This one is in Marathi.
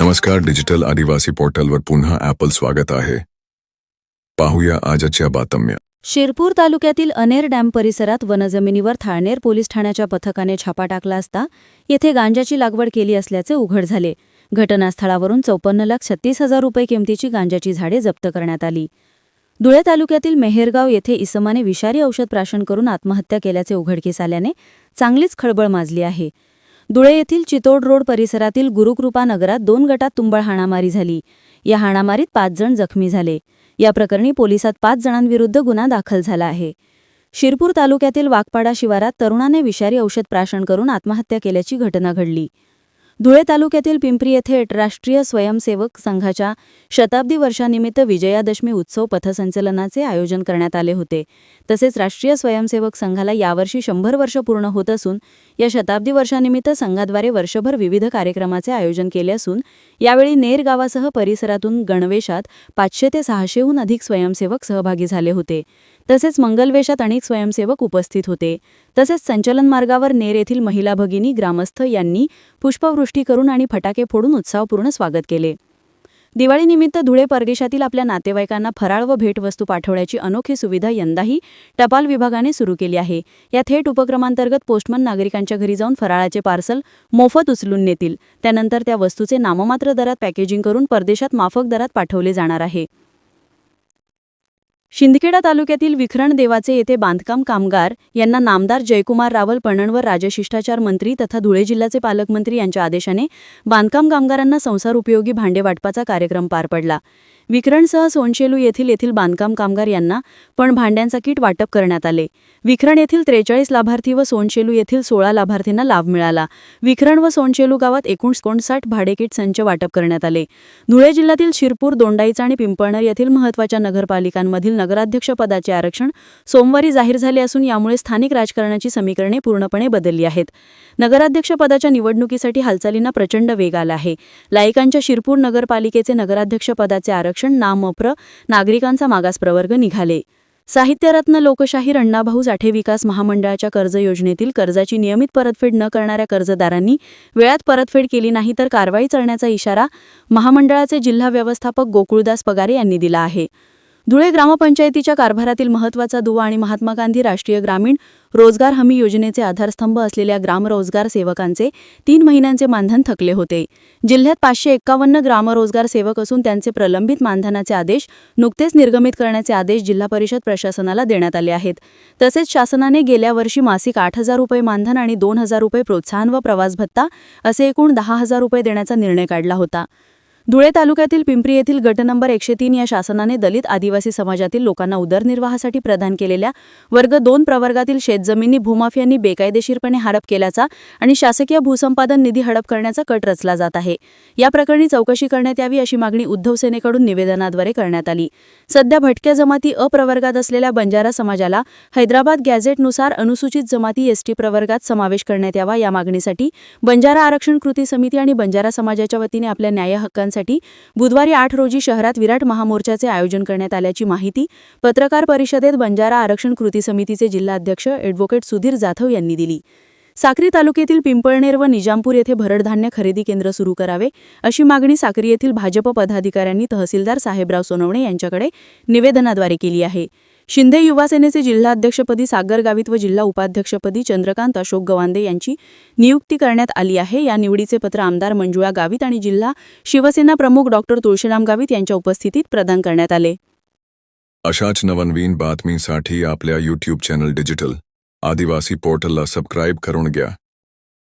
नमस्कार डिजिटल आदिवासी पोर्टलवर पुन्हा ॲपल स्वागत आहे. पाहूया आजच्या बातम्या. शिरपूर तालुक्यातील अनेर डॅम परिसरात वनजमिनीवर थाळनेर पोलीस ठाण्याच्या पथकाने छापा टाकला असता येथे गांजाची लागवड केली असल्याचे उघड झाले. घटनास्थळावरून चौपन्न लाख छत्तीस हजार रुपये किमतीची गांजाची झाडे जप्त करण्यात आली. धुळे तालुक्यातील मेहेरगाव येथे इसमाने विषारी औषध प्राशन करून आत्महत्या केल्याचे उघडकीस आल्याने चांगलीच खळबळ माजली आहे. धुळे येथील चितोड रोड परिसरातील गुरुकृपा नगरात दोन गटात तुंबळ हाणामारी झाली. या हाणामारीत पाच जण जखमी झाले. या प्रकरणी पोलिसात पाच जणांविरुद्ध गुन्हा दाखल झाला आहे. शिरपूर तालुक्यातील वाघपाडा शिवारात तरुणाने विषारी औषध प्राशन करून आत्महत्या केल्याची घटना घडली. धुळे तालुक्यातील पिंपरी येथे राष्ट्रीय स्वयंसेवक संघाच्या शताब्दी वर्षानिमित्त विजयादशमी उत्सव पथसंचलनाचे आयोजन करण्यात आले होते. तसेच राष्ट्रीय स्वयंसेवक संघाला यावर्षी शंभर वर्ष पूर्ण होत असून या शताब्दी वर्षानिमित्त संघाद्वारे वर्षभर विविध कार्यक्रमाचे आयोजन केले असून यावेळी नेर गावासह परिसरातून गणवेशात पाचशे ते सहाशेहून अधिक स्वयंसेवक सहभागी झाले होते. तसेच मंगलवेशात अनेक स्वयंसेवक उपस्थित होते. तसेच संचलन मार्गावर नेर येथील महिला भगिनी ग्रामस्थ यांनी पुष्पवृष्टी गोष्टी करून आणि फटाके फोडून उत्साहपूर्ण स्वागत केले. दिवाळीनिमित्त धुळे परदेशातील आपल्या नातेवाईकांना फराळ व भेटवस्तू पाठवण्याची अनोखी सुविधा यंदाही टपाल विभागाने सुरू केली आहे. या थेट उपक्रमांतर्गत पोस्टमन नागरिकांच्या घरी जाऊन फराळाचे पार्सल मोफत उचलून नेतील. त्यानंतर त्या वस्तूचे नाममात्र दरात पॅकेजिंग करून परदेशात माफक दरात पाठवले जाणार आहे. शिंदखेडा तालुक्यातील विखरण देवाचे येथे बांधकाम कामगार यांना नामदार जयकुमार रावल पणणवर राजशिष्टाचार मंत्री तथा धुळे जिल्ह्याचे पालकमंत्री यांच्या आदेशाने बांधकाम कामगारांना संसार उपयोगी भांडे वाटपाचा कार्यक्रम पार पडला. विखरणसह सोनशेलू येथील येथील बांधकाम कामगार यांना पण भांड्यांचा किट वाटप करण्यात आले. विखरण येथील त्रेचाळीस लाभार्थी व सोनशेलू येथील सोळा लाभार्थींना लाभ मिळाला. विखरण व सोनशेलू गावात एकूण एकोणसाठ भाडे किट संच वाटप करण्यात आले. धुळे जिल्ह्यातील शिरपूर दोंडाईचा आणि पिंपळणर येथील महत्त्वाच्या नगरपालिकांमधील नगराध्यक्षपदाचे आरक्षण सोमवारी जाहीर झाले असून यामुळे स्थानिक राजकारणाची समीकरणे पूर्णपणे बदलली आहेत. नगराध्यक्षपदाच्या निवडणुकीसाठी हालचालींना प्रचंड वेग आला आहे. लायकांच्या शिरपूर नगरपालिकेचे नगराध्यक्षपदाचे आरक्षण नामप्र नागरिकांचा मागास प्रवर्ग निघाले. साहित्यरत्न लोकशाहीर अण्णाभाऊ साठे विकास महामंडळाच्या कर्ज योजनेतील कर्जाची नियमित परतफेड न करणाऱ्या कर्जदारांनी वेळात परतफेड केली नाही तर कारवाई करण्याचा इशारा महामंडळाचे जिल्हा व्यवस्थापक गोकुळदास पगारे यांनी दिला आहे. धुळे ग्रामपंचायतीच्या कारभारातील महत्त्वाचा दुवा आणि महात्मा गांधी राष्ट्रीय ग्रामीण रोजगार हमी योजनेचे आधारस्तंभ असलेल्या ग्रामरोजगार सेवकांचे तीन महिन्यांचे मानधन थकले होते. जिल्ह्यात पाचशे एक्कावन्न ग्रामरोजगार सेवक असून त्यांचे प्रलंबित मानधनाचे आदेश नुकतेच निर्गमित करण्याचे आदेश जिल्हा परिषद प्रशासनाला देण्यात आले आहेत. तसेच शासनाने गेल्या वर्षी मासिक आठ हजार रुपये मानधन आणि दोन हजार रुपये प्रोत्साहन व प्रवास भत्ता असे एकूण दहा हजार रुपये देण्याचा निर्णय काढला होता. धुळे तालुक्यातील पिंपरी येथील गट नंबर एकशे तीन या शासनाने दलित आदिवासी समाजातील लोकांना उदरनिर्वाहासाठी प्रदान केलेल्या वर्ग दोन प्रवर्गातील शेतजमिनी भूमाफियांनी बेकायदेशीरपणे हडप केल्याचा आणि शासकीय भूसंपादन निधी हडप करण्याचा कट रचला जात आहे. या प्रकरणी चौकशी करण्यात यावी अशी मागणी उद्धव सेनेकडून निवेदनाद्वारे करण्यात आली. सध्या भटक्या जमाती अप्रवर्गात असलेल्या बंजारा समाजाला हैदराबाद गॅझेटनुसार अनुसूचित जमाती एसटी प्रवर्गात समावेश करण्यात यावा या मागणीसाठी बंजारा आरक्षण कृती समिती आणि बंजारा समाजाच्या वतीने आपल्या न्याय हक्कांसाठी बुधवारी आठ रोजी शहरात विराट महामोर्चाचे आयोजन करण्यात आल्याची माहिती पत्रकार परिषदेत बंजारा आरक्षण कृती समितीचे जिल्हाध्यक्ष ॲडव्होकेट सुधीर जाधव यांनी दिली. साक्री तालुक्यातील पिंपळनेर व निजामपूर येथे भरडधान्य खरेदी केंद्र सुरू करावे अशी मागणी साक्री येथील भाजप पदाधिकाऱ्यांनी तहसीलदार साहेबराव सोनवणे यांच्याकडे निवेदनाद्वारे केली आहे. शिंदे युवा सेनेचे जिल्हाध्यक्षपदी सागर गावित व जिल्हा उपाध्यक्षपदी चंद्रकांत अशोक गवांदे यांची नियुक्ती करण्यात आली आहे. या निवडीचे पत्र आमदार मंजुळा गावित आणि जिल्हा शिवसेना प्रमुख डॉक्टर तुळशीराम गावित यांच्या उपस्थितीत प्रदान करण्यात आले. अशाच नवनवीन बातमीसाठी आपल्या यूट्यूब चॅनल डिजिटल आदिवासी पोर्टलला सबस्क्राईब करून घ्या.